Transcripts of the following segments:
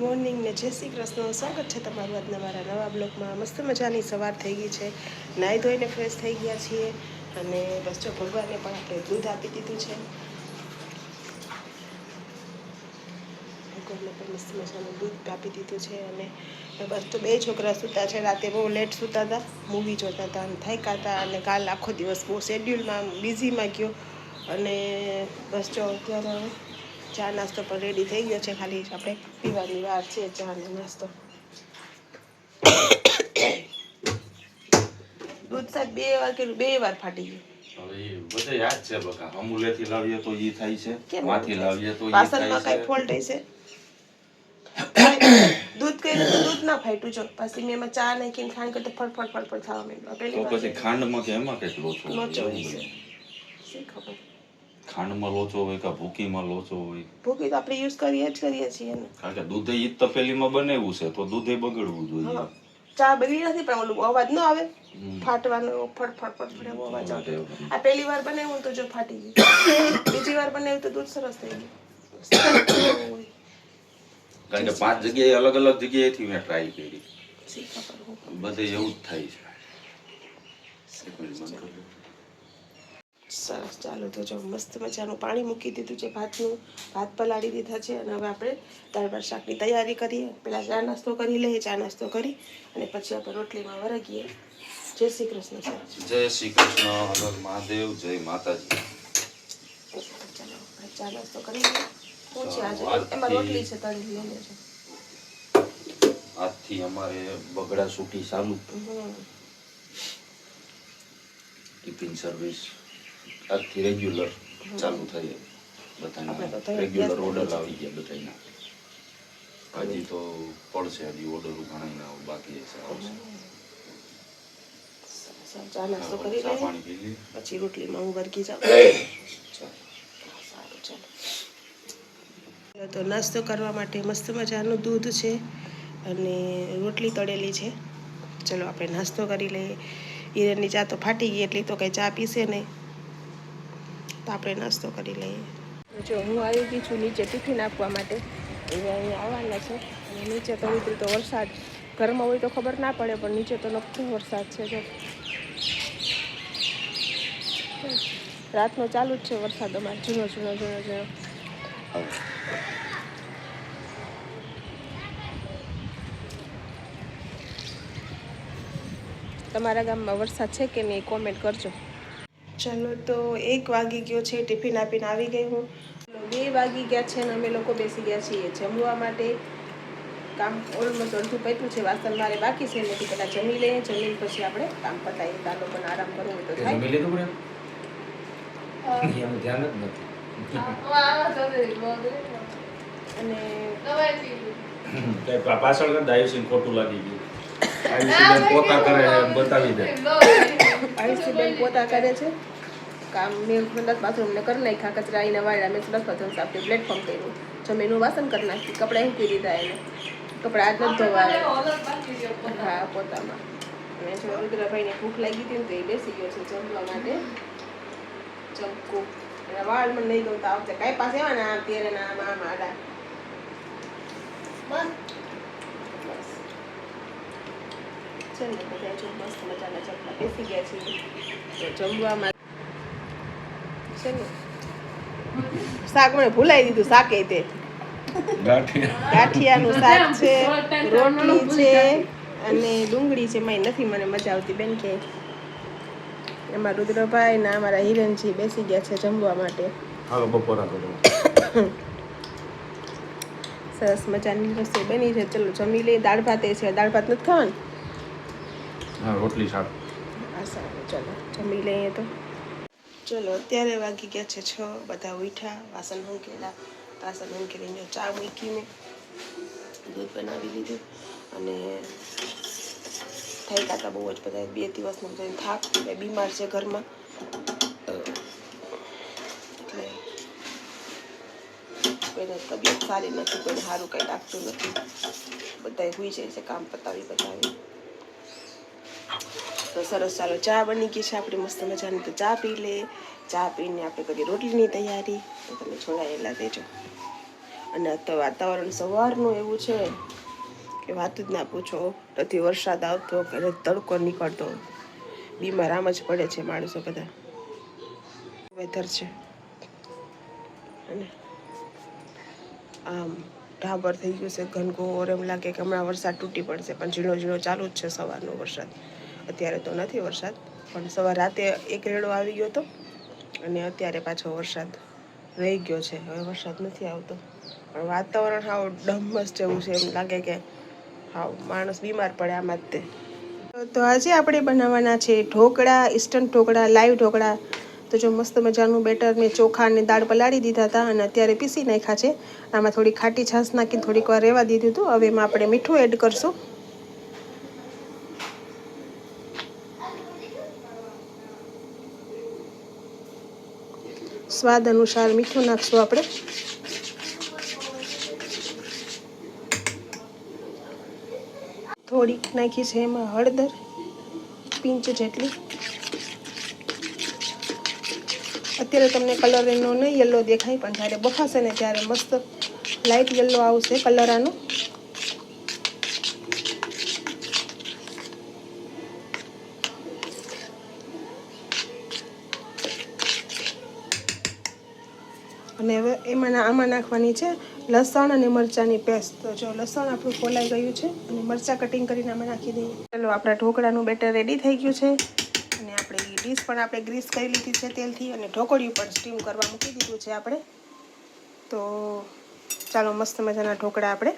Morning ને જય શ્રી કૃષ્ણ. સ્વાગત છે તમારું આજના મારા નવા બ્લોગમાં. મસ્ત મજાની સવાર થઈ ગઈ છે. નાહી ધોઈને ફ્રેશ થઈ ગયા છીએ અને બસ જો ભગવાનને પણ આપણે દૂધ આપી દીધું છે. ભગવાનને પણ મસ્ત મજાનું દૂધ આપી દીધું છે અને બસ તો બે છોકરા સૂતા છે. રાતે બહુ લેટ સૂતા હતા. મૂવી જોતા હતા અને થાક્યા હતા અને કાલ આખો દિવસ બહુ શેડ્યુલમાં બિઝીમાં ગયો. અને બસ જો અત્યારે ચા નાસ્તો પણ રેડી થઈ ગયો છે. ખાલી આપણે પીવાની વાર છે ચા ને નાસ્તો. દૂધ સાહેબ બે વાર કર્યું બે વાર ફાટી ગયું. હવે બધે યાદ છે બકા. અમૂલેથી લાવીએ તો ઈ થાય છે કેમ? લાવીએ તો ઈ વાસણમાં થાય કઈ છે. ફોલ્ટ હશે? દૂધ કર્યું તો દૂધ ના ફાટ્યું જો. પછી મેં એમાં ચા નાખીને ખાંડ કરતો ફટફટ ફટફટ થવા માંડ્યું. તો પછી ખાંડમાં કે એમાં કંઈક છે લોચો એવું શી ખબર? ખાંડમાં લોચો હોય કે ભૂકીમાં લોચો હોય? ભૂકી તો આપણે યુઝ કરીએ જ કરીએ છીએ ને. કારણ કે દૂધે ઈ તપેલીમાં બનાવ્યું છે તો દૂધે બગડવું જોઈએ. ચા બગડી નથી પણ ઓલું અવાજ ન આવે. ફાટવાનો ફટ ફટ ફટ ફટ અવાજ આવે. આ પહેલી વાર બનાવ્યું તો જો ફાટી ગયું. બીજી વાર બનાવ્યું તો દૂધ સરસ થઈ ગયું. કારણ કે પાંચ જગ્યાએ અલગ અલગ જગ્યાએથી મેં ટ્રાય કરી. બધે એવું જ થાય છે એક મિનિટ બંધ કરી દો. સરસ. ચાલો તો જો મસ્ત મજાનું પાણી મૂકી દીધું છે ભાતનું. ભાત પલાળી દીધા છે અને હવે આપણે દાળ શાકની તૈયારી કરીએ. પહેલાં ચા નાસ્તો કરી લઈએ ચા નાસ્તો કરી અને પછી આપણે રોટલીમાં વરગીએ. જય શ્રી કૃષ્ણ સર જય શ્રી કૃષ્ણ હર મહાદેવ જય માતાજી. ચાલો આપણે ચા નાસ્તો કરી લઈએ. શું આજે? એમાં રોટલી છે તળી છે. આજથી અમારે બગડા સૂટી ચાલુ. ટિફિન સર્વિસ આજથી રેગ્યુલર ચાલુ થઈ બધાના રેગ્યુલર ઓર્ડર આવી ગયા બધાના હજી તો પડશે હજી ઓર્ડર ઘણા બાકી છે આવશે ચા નાસ્તો કરી લઈએ પછી રોટલીમાં હું વરગી જાઉં ચાલો. સારું ચાલો તો નાસ્તો કરવા માટે મસ્ત મજાનું દૂધ છે અને રોટલી તળેલી છે. ચલો આપણે નાસ્તો કરી લઈએ. ઈરણની ચા તો ફાટી ગઈ એટલી તો કંઈ ચા પીશે નહીં. તો આપણે નાસ્તો કરી લઈએ. જો હું આવી ગઈ છું નીચે ટિફિન આપવા માટે. એ અહીંયા આવવાના છે. અને નીચે તો ઉતરી તો વરસાદ ઘરમાં હોય તો ખબર ના પડે, પણ નીચે તો નક્કી વરસાદ છે જો. રાતનો ચાલુ જ છે વરસાદ અમારે, જૂનો જૂનો જૂનો જૂનો. તમારા ગામમાં વરસાદ છે કે નહીં? કોમેન્ટ કરજો. ચાલો તો એક વાગી ગયો છે ટિફિન આપીને આવી ગઈ હું. બે વાગી ગયા છે અને અમે લોકો બેસી ગયા છીએ જમવા માટે. કામ ઓલમોસ્ટ અડધું પત્યું છે વાસણ મારે બાકી છે એટલે પહેલાં જમી લઈએ જમીને પછી આપણે કામ પતાવીએ. તાર લોકોને આરામ કરવો હોય તો થાય. જમી લીધું પ્રેમ? ધ્યાન જ નથી. અને પાછળ આયુષીને ખોટું લાગી ગયું. પોતા કરે બતાવી દે. આયુષીબેન પોતા કરે છે. કામ મેં સંડાસ બાથરૂમને કરી નાખ્યા, કચરા આવીને વાળ્યા મેં સંડાસ બાથરૂમ સાફ પ્લેટફોર્મ કર્યું. જમીનનું વાસણ કરી નાખ્યું, કપડાં મૂકી દીધા એને. કપડાં આજ નથી ધોવા હા, પોતામાં. અને જો રુદ્રભાઈને ભૂખ લાગી હતી ને તો એ બેસી ગયો છે જમવા માટે. ચમકુ અને વાળ મને નહીં તો આવતે કાંઈ પાસે એવા ને આ તેરે ના આમ આડા બસ. ચાલો બધા જો મસ્ત મજાના ચપલા બેસી ગયા છીએ તો જમવામાં છે ને? શાક મને ભૂલાઈ દીધું શાકે તે. ગાંઠિયાનું શાક છે રોટલી છે અને ડુંગળી છે મારી નથી મને મજા આવતી બેન કે. એમાં રુદ્રભાઈ ને અમારા હિરણજી બેસી ગયા છે જમવા માટે. હાલો બપોરા કરો. સરસ મજાની રસોઈ બની છે. ચલો જમી લઈએ. દાળ ભાત એ છે. દાળ ભાત નથી ખાવાનું? રોટલી શાક. હા, સારું, ચલો. જમી લઈએ તો. ચલો, અત્યારે વાગી ગયા છે છ, બધા ઉઠ્યા, વાસણ હંકેલા વાસણ હંકેલીને ચા મૂકી દૂધ બનાવી લીધું. અને થઈ ગયા બહુ જ બધા બે દિવસનો થાક, એટલે બીમાર છે ઘરમાં. એટલે કોઈને તબિયત સારી નથી, કોઈને સારું કંઈ લાગતું નથી. બધાય હોઈ જાય છે, કામ પતાવી પતાવી તો સરસ ચાલો ચા બની ગઈ છે. આપણી મસ્ત મજાની તો ચા પી લે. ચા પીને આપણે કરીએ રોટલીની તૈયારી. તો તમે જોડાયેલા દેજો અને તો વાતાવરણ સવારનું એવું છે કે વાત જ ના પૂછો. નથી વરસાદ આવતો કે તડકો નીકળતો. બીમાર આમ જ પડે છે માણસો બધા. વેધર છે. અને આમ ઢાબર થઈ ગયું છે, ઘનઘોર એમ લાગે કે હમણાં વરસાદ તૂટી પડશે. પણ ઝીણો ઝીણો ચાલુ જ છે સવારનો વરસાદ. અત્યારે તો નથી વરસાદ, પણ સવાર રાતે એક રેડો આવી ગયો હતો અને અત્યારે પાછો વરસાદ રહી ગયો છે. હવે વરસાદ નથી આવતો. પણ વાતાવરણ હાવ ડમસ જેવું છે. એમ લાગે કે હાવ માણસ બીમાર પડે આમાં જ તે. તો આજે આપણે બનાવવાના છે ઢોકળા ઇસ્ટન ઢોકળા, લાઈવ ઢોકળા. તો જો મસ્ત મજાનું બેટર મેં ચોખા અને દાળ પલાળી દીધા હતા અને અત્યારે પીસી નાખ્યા છે. આમાં થોડી ખાટી છાશ નાખીને થોડીક વાર રહેવા દીધું હતું. હવે એમાં આપણે મીઠું એડ કરશું. સ્વાદ અનુસાર મીઠું નાખશું આપણે. થોડીક નાખી છે એમાં હળદર, પિંચ જેટલી. અત્યારે તમને કલર એનો નહીં યલો દેખાય, પણ જ્યારે બફાશે ને ત્યારે મસ્ત લાઇટ યલો આવશે કલર આનો. એમાં આમાં નાખવાની છે લસણ અને મરચાંની પેસ્ટ. તો જો લસણ આપણું ફોલાઈ ગયું છે અને મરચાં કટિંગ કરીને આમાં નાખી દઈએ. ચાલો, આપણા ઢોકળાનું બેટર રેડી થઈ ગયું છે. અને આપણે ડીશ પણ આપણે ગ્રીસ કરી લીધી છે તેલથી અને ઢોકળી પણ સ્ટીમ કરવા મૂકી દીધું છે આપણે. તો ચાલો, મસ્ત મજાના ઢોકળા આપણે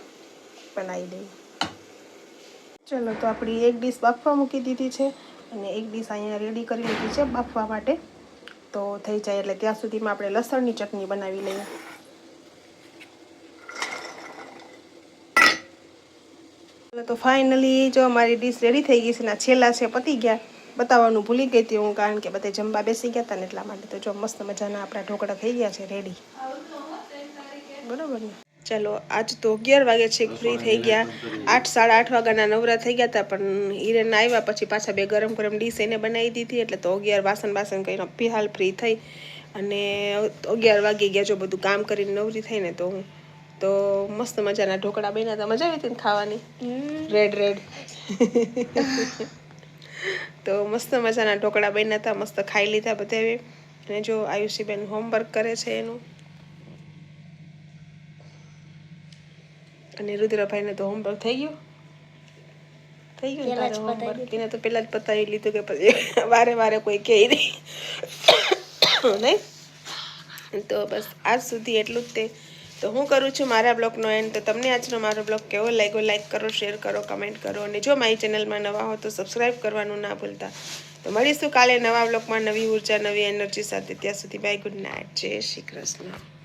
બનાવી દઈએ. ચલો, તો આપણી એક ડીશ બાફવા મૂકી દીધી છે અને એક ડીશ અહીંયા રેડી કરી લીધી છે બાફવા માટે. તો થઈ જાય એટલે ત્યાં સુધીમાં આપણે લસણની ચટણી બનાવી લઈએ. તો ફાઇનલી જો અમારી ડીશ રેડી થઈ ગઈ છે ને છેલ્લા છે પતી ગયા. બતાવવાનું ભૂલી ગઈ હતી હું કારણ કે બધે જમવા બેસી ગયા હતા ને એટલા માટે તો જો મસ્ત મજાના આપણા ઢોકળા થઈ ગયા છે રેડી બરોબર ને? ચાલો આજ તો અગિયાર વાગે છે ફ્રી થઈ ગયા. આઠ સાડા આઠ વાગ્યાના નવરા થઈ ગયા હતા પણ હિરેન આવ્યા પછી પાછા બે ગરમ ગરમ ડીશ એને બનાવી દીધી એટલે તો અગિયાર વાસણ બાસણ કરીને હાલ ફ્રી થઈ. અને અગિયાર વાગી ગયા જો બધું કામ કરીને નવરી થઈ ને તો હું તો મસ્ત મજાના ઢોકળા બન્યા હતા. મજા આવી હતી ને ખાવાની? રેડ રેડ તો મસ્ત મજાના ઢોકળા બન્યા હતા. મસ્ત ખાઈ લીધા બધે અને જો આયુષીબેન હોમવર્ક કરે છે એનું. અને રુદ્રભાઈને તો હોમવર્ક થઈ ગયું? થઈ ગયું હોમવર્ક એને તો પહેલા જ પતાવી લીધું કે પછી વારે વારે કોઈ કહે નહીં. નહીં? તો બસ આજ સુધી એટલું જ તે. તો હું કરું છું મારા બ્લોગનો એન્ડ તો તમને આજનો મારો બ્લોગ કેવો લાગ્યો? લાઈક કરો શેર કરો કમેન્ટ કરો. અને જો મારી ચેનલમાં નવા હો તો સબસ્ક્રાઈબ કરવાનું ના ભૂલતા. તો મળીશું કાલે નવા બ્લોગમાં નવી ઊર્જા, નવી એનર્જી સાથે. ત્યાં સુધી બાય ગુડ નાઇટ જય શ્રી કૃષ્ણ.